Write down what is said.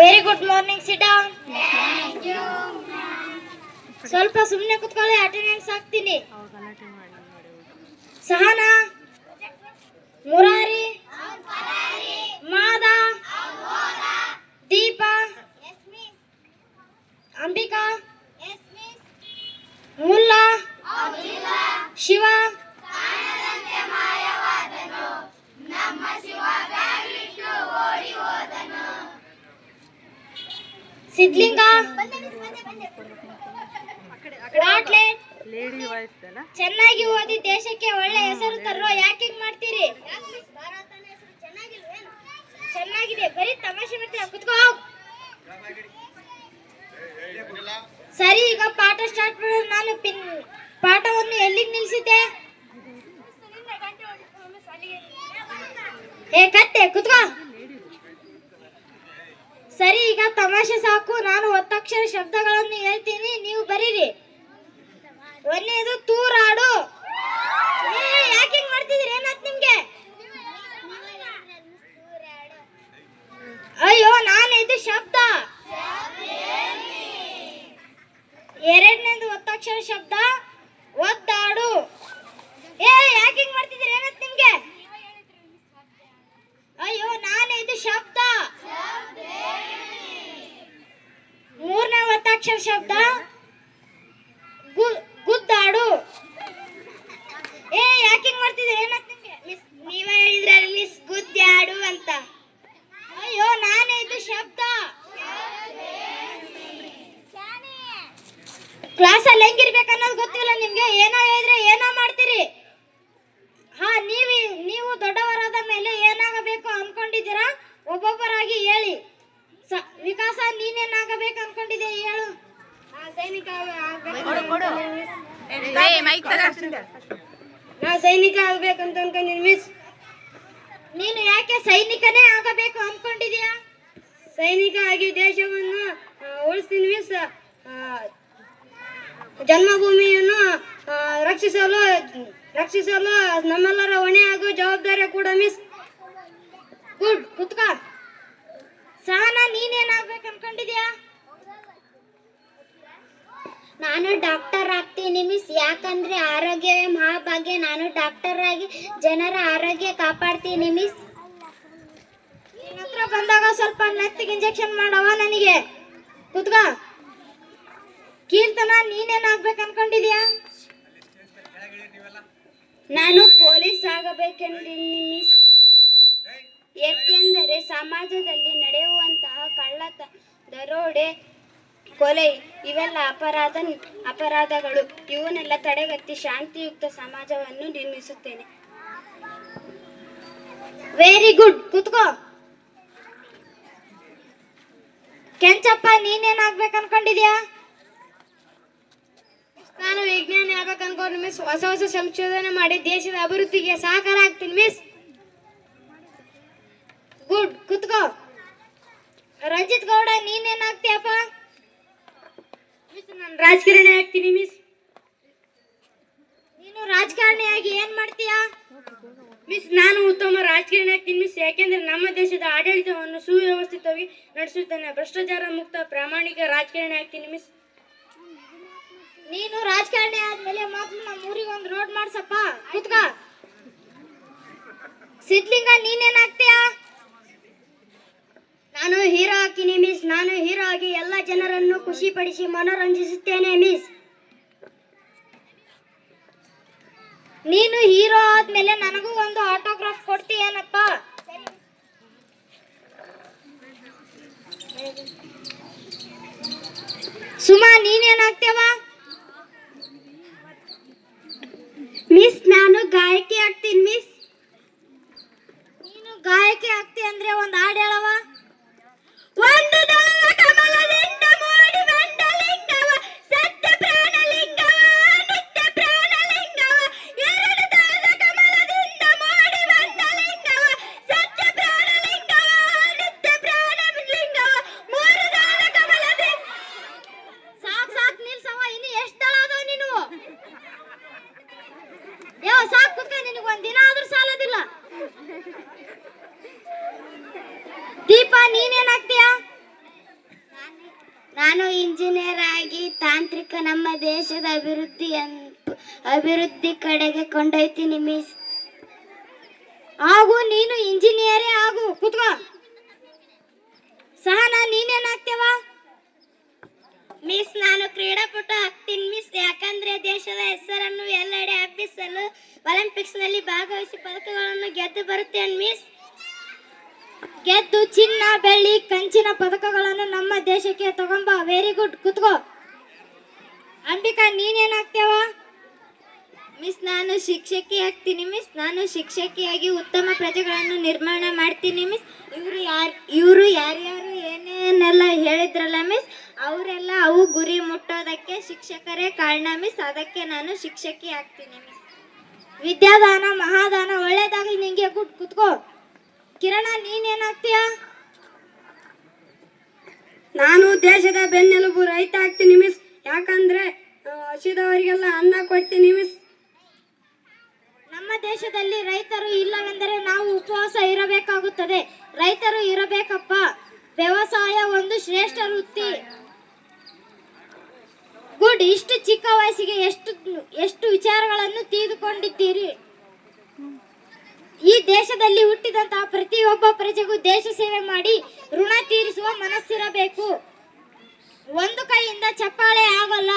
Very good morning sit down ಸ್ವಲ್ಪ ಸುಮ್ಮನೆ ಕುತ್ಕೊಳ್ಳಿ ಅಟೆಂಡೆನ್ಸ್ ಹಾಕ್ತೀನಿ. ಸಹನಾ ಮುರಾರಿ ಮಾದ ದೀಪ ಅಂಬಿಕಾ ಮುಲ್ಲಾ ಶಿವ ನಮ್ಮ ಶಿವ ಓಡಿ ವಾಯ್ಸ್ ಅಲ್ಲ ಚೆನ್ನಾಗಿ ಓದಿ ದೇಶಕ್ಕೆ ಒಳ್ಳೆ ಹೆಸರು ತರೋ ಯಾಕೆ ಹಿಂಗ್ ಮಾಡ್ತೀರಿ? ಚೆನ್ನಾಗಿದೆ ಬರೀ ತಮಾಷೆ ಮಾಡ್ತೀರ? ಕುತ್ಕೋ. ಸರಿ ಈಗ ಪಾಠ ಸ್ಟಾರ್ಟ್ ಮಾಡೋದು ನಾನು ಪಿನ್ ಪಾಠವನ್ನು ಎಲ್ಲಿಗೆ ನಿಲ್ಲಿಸಿದ್ದೆ ಏ ಕತ್ತೆ ಕುತ್ಕೋ ಸರಿ ಈಗ ತಮಾಷೆ ಸಾಕು, ನಾನು ಒತ್ತಕ್ಷರ ಶಬ್ದಗಳನ್ನು ಹೇಳ್ತೀನಿ, ನೀವು ಬರೀರಿ. ಒಂದೇದು, ತೂರಾಡು. ಯಾಕೆ ಹಿಂಗ್ ಮಾಡ್ತಿದ್ದೀರಿ ಏನಾತ್ ನಿಮ್ಗೆ? ಅಯ್ಯೋ, ನಾನು ಇದು ಶಬ್ದ. ಎರಡನೇದು ಒತ್ತಕ್ಷರ ಶಬ್ದ. ಒದ್ದಾಡು. ಏ, ಯಾಕೆ ಹಿಂಗ್ ಮಾಡ್ತಿದ್ದೀರಿ ಏನಾತ್ ನಿಮ್ಗೆ ಅಯ್ಯೋ ನಾನು ಇದು ಶಬ್ದ ಒತ್ತಕ್ಷರ ಶಬ್ದ ಗುದ್ದಾಡು ಏ ಯಾಕೆ ಏನಾತ್ ಮಿಸ್, ನೀವೇ ಹೇಳಿದ್ರಲ್ಲ ಮಿಸ್ ಗುದ್ದಾಡು ಅಂತ. ಅಯ್ಯೋ, ನಾನೇ ಇದು ಶಬ್ದ. ಕ್ಲಾಸಲ್ಲಿ ಹೆಂಗಿರ್ಬೇಕು ಅನ್ನೋದು ಗೊತ್ತಿಲ್ಲ ನಿಮ್ಗೆ. ಏನೋ ಹೇಳಿದ್ರೆ ಏನೋ ಮಾಡ್ತೀರಿ. ಹಾ, ನೀವು ನೀವು ದೊಡ್ಡವರಾದ ಮೇಲೆ ಏನಾಗಬೇಕು ಅನ್ಕೊಂಡಿದ್ದೀರಾ ಒಬ್ಬೊಬ್ಬರಾಗಿ ಹೇಳಿ. ವಿಕಾಸ ನೀನೇನಾಗಬೇಕು ಅನ್ಕೊಂಡಿದ್ದೆ ಹೇಳು ಸೈನಿಕ ಮೈಕ್ ನಾ ಸೈನಿಕ ಆಗ್ಬೇಕಂತ ಅನ್ಕೊಂಡಿನಿ ಮಿಸ್ ನೀನು ಯಾಕೆ ಸೈನಿಕನೇ ಆಗಬೇಕು ಅನ್ಕೊಂಡಿದ್ಯಾ? ಸೈನಿಕ ಆಗಿ ದೇಶವನ್ನು ಉಳಿಸ್ತೀನಿ ಮಿಸ್ ಜನ್ಮಭೂಮಿಯನ್ನು ರಕ್ಷಿಸಲು ರಕ್ಷಿಸಲು ನಮ್ಮೆಲ್ಲರ ಹೊಣೆ ಹಾಗೂ ಜವಾಬ್ದಾರಿ ಕೂಡ ಮಿಸ್ ಗುಡ್ ಕುತ್ಕ ಸಹನ ನೀನೇನಾಗ್ಬೇಕು ಅನ್ಕೊಂಡಿದ್ಯಾ ನಾನು ಡಾಕ್ಟರ್ ಆಗ್ತೀನಿ ಮಿಸ್ ಯಾಕಂದ್ರೆ ಆರೋಗ್ಯವೇ ಮಹಾಭಾಗ್ಯ ನಾನು ಡಾಕ್ಟರ್ ಆಗಿ ಜನರ ಆರೋಗ್ಯ ಕಾಪಾಡ್ತೀನಿ ಮಿಸ್ ಹತ್ರ ಬಂದಾಗ ಸ್ವಲ್ಪ ನೆತ್ತಿಗೆ ಇಂಜೆಕ್ಷನ್ ಮಾಡವ ನನಗೆ. ಕುತ್ಕ. ಕೀರ್ತನ ನೀನೇನಾಗ್ಬೇಕು ಅನ್ಕೊಂಡಿದ್ಯಾ? ನಾನು ಪೊಲೀಸ್ ಆಗಬೇಕೆಂದಿನಿ ಮಿಸ್ ಏಕೆಂದರೆ ಸಮಾಜದಲ್ಲಿ ನಡೆಯುವಂತಹ ಕಳ್ಳತ ದರೋಡೆ ಕೊಲೆ, ಇವೆಲ್ಲ ಅಪರಾಧ ಅಪರಾಧಗಳು. ಇವನ್ನೆಲ್ಲ ತಡೆಗಟ್ಟಿ ಶಾಂತಿಯುಕ್ತ ಸಮಾಜವನ್ನು ನಿರ್ಮಿಸುತ್ತೇನೆ. ವೆರಿ ಗುಡ್ ಕುತ್ಕೋ. ಕೆಂಚಪ್ಪ ನೀನೇನಾಗ್ಬೇಕು ಅನ್ಕೊಂಡಿದ್ಯಾ ನಾನು ವಿಜ್ಞಾನಿ ಆಗ್ಬೇಕು ಅನ್ಕೊಂಡು ಮಿಸ್ ಹೊಸ ಹೊಸ ಸಂಶೋಧನೆ ಮಾಡಿ ದೇಶದ ಅಭಿವೃದ್ಧಿಗೆ ಸಹಕಾರ ಆಗ್ತೀನಿ ಮಿಸ್ ಗುಡ್ ಕುತ್ಕೋ. ರಂಜಿತ್ ಗೌಡ, ನೀನೇನಾಗ್ತೀಯಪ್ಪ? ಮಿಸ್ ನಾನು ರಾಜಕಾರಣಿ ಆಗ್ತೀನಿ ಮಿಸ್ ನೀನು ರಾಜಕಾರಣಿಯಾಗಿ ಏನ್ ಮಾಡ್ತೀಯಾ? ಮಿಸ್ ನಾನು ಉತ್ತಮ ರಾಜಕಾರಣಿ ಆಗ್ತೀನಿ ಮಿಸ್ ಯಾಕೆಂದ್ರೆ ನಮ್ಮ ದೇಶದ ಆಡಳಿತವನ್ನು ಸುವ್ಯವಸ್ಥಿತವಾಗಿ ನಡೆಸುತ್ತೇನೆ ಭ್ರಷ್ಟಾಚಾರ ಮುಕ್ತ ಪ್ರಾಮಾಣಿಕ ರಾಜಕಾರಣಿ ಆಗ್ತೀನಿ ಮಿಸ್ ನೀನು ರಾಜಕಾರಣಿ ಆದ್ಮೇಲೆ ಮೊದಲು ನಮ್ಮ ಊರಿಗೆ ಒಂದು ರೋಡ್ ಮಾಡ್ಸಪ್ಪ. ಕುತ್ಕ. ಸಿದ್ಲಿಂಗ ನೀನೇನಾಗ್ತೀಯಾ ನಾನು ಹೀರೋ ಹಾಕಿನಿ ಮಿಸ್. ನಾನು ಹೀರೋ ಆಗಿ ಎಲ್ಲ ಜನರನ್ನು ಖುಷಿಪಡಿಸಿ ಮನೋರಂಜಿಸುತ್ತೇನೆ ಮಿಸ್. ನೀನು ಹೀರೋ ಆದ್ಮೇಲೆ ನನಗೂ ಒಂದು ಆಟೋಗ್ರಾಫ್ ಕೊಡ್ತೀಯೇನಪ್ಪ? ಸುಮಾ, ನೀನೇನಾಗ್ತೇವ? ಮಿಸ್, ನಾನು ಗಾಯಕಿ ಆಗ್ತೀನಿ ಮಿಸ್. ನೀನು ಗಾಯಕಿ ಆಗ್ತಿ ಅಂದ್ರೆ ಒಂದು ಹಾಡು ಹೇಳವ ಯಾವ ಸಾಕು ನಿನಗೆ ಒಂದಿನ ದಿನ ಆದ್ರೂ ಸಾಲದಿಲ್ಲ. ದೀಪ, ನೀನೇನಾಗ್ತೀಯಾ? ನಾನು ಇಂಜಿನಿಯರ್ ಆಗಿ ತಾಂತ್ರಿಕ ನಮ್ಮ ದೇಶದ ಅಭಿವೃದ್ಧಿ ಅಭಿವೃದ್ಧಿ ಕಡೆಗೆ ಕೊಂಡೊಯ್ತೀನಿ ಮಿಸ್ ಆಗು, ನೀನು ಇಂಜಿನಿಯರೇ ಆಗು, ಕುತ್ಕೋ. ಸಹನಾ ನೀನೇನಾಗ್ತೇವ ಮಿಸ್ ನಾನು ಕ್ರೀಡಾಪಟು ಆಗ್ತೀನಿ ಮಿಸ್ ಯಾಕಂದ್ರೆ ದೇಶದ ಹೆಸರನ್ನು ಎಲ್ಲೆಡೆ ಹಬ್ಬಿಸಲು ಒಲಿಂಪಿಕ್ಸ್ನಲ್ಲಿ ಭಾಗವಹಿಸಿ ಪದಕಗಳನ್ನು ಗೆದ್ದು ಬರುತ್ತೇನೆ ಮಿಸ್ ಗೆದ್ದು ಚಿನ್ನ, ಬೆಳ್ಳಿ, ಕಂಚಿನ ಪದಕಗಳನ್ನು ನಮ್ಮ ದೇಶಕ್ಕೆ ತಗೊಂಬ. ವೆರಿ ಗುಡ್ ಕುತ್ಕೋ. ಅಂಬಿಕಾ ನೀನೇನಾಗ್ತೇವ ಶಿಕ್ಷಕಿ ಆಗ್ತೀನಿ ಮಿಸ್ ನಾನು ಶಿಕ್ಷಕಿಯಾಗಿ ಉತ್ತಮ ಪ್ರಜೆಗಳನ್ನು ನಿರ್ಮಾಣ ಮಾಡ್ತೀನಿ ಮಿಸ್ ಇವರು ಯಾರು, ಇವರು ಯಾರ್ಯಾರು ಏನೇನೆಲ್ಲ ಹೇಳಿದ್ರಲ್ಲ ಮಿಸ್ ಅವರೆಲ್ಲ ಅವು ಗುರಿ ಮುಟ್ಟೋದಕ್ಕೆ ಶಿಕ್ಷಕರೇ ಕಾರಣ ಮಿಸ್ ಅದಕ್ಕೆ ನಾನು ಶಿಕ್ಷಕಿ ಆಗ್ತೀನಿ ಮಿಸ್ ವಿದ್ಯಾದಾನ, ಮಹಾದಾನ ಒಳ್ಳೇದಾಗಲಿ ನಿಂಗೆ. ಗುಡ್, ಕುತ್ಕೋ. ಕಿರಣ, ನೀನೇನಾಗ್ತೀಯ? ನಾನು ದೇಶದ ಬೆನ್ನೆಲುಬು ರೈತ ಆಗ್ತೀನಿ ಮಿಸ್ ಯಾಕಂದ್ರೆ ಹಸಿದವರಿಗೆಲ್ಲ ಅನ್ನ ಕೊಡ್ತೀನಿ ಮಿಸ್ ನಮ್ಮ ದೇಶದಲ್ಲಿ ರೈತರು ಇಲ್ಲವೆಂದರೆ ನಾವು ಉಪವಾಸ ಇರಬೇಕಾಗುತ್ತದೆ. ರೈತರು ಇರಬೇಕಪ್ಪ. ವ್ಯವಸಾಯ ಒಂದು ಶ್ರೇಷ್ಠ ವೃತ್ತಿ. ಗುಡ್, ಇಷ್ಟು ಚಿಕ್ಕ ವಯಸ್ಸಿಗೆ ಎಷ್ಟು ಎಷ್ಟು ವಿಚಾರಗಳನ್ನು ತಿಳಿದುಕೊಂಡಿದ್ದೀರಿ? ಈ ದೇಶದಲ್ಲಿ ಹುಟ್ಟಿದಂತಹ ಪ್ರತಿಯೊಬ್ಬ ಪ್ರಜೆಗೂ ದೇಶ ಸೇವೆ ಮಾಡಿ ಋಣ ತೀರಿಸುವ ಮನಸ್ಸಿರಬೇಕು. ಒಂದು ಕೈಯಿಂದ ಚಪ್ಪಾಳೆ ಆಗಲ್ಲ.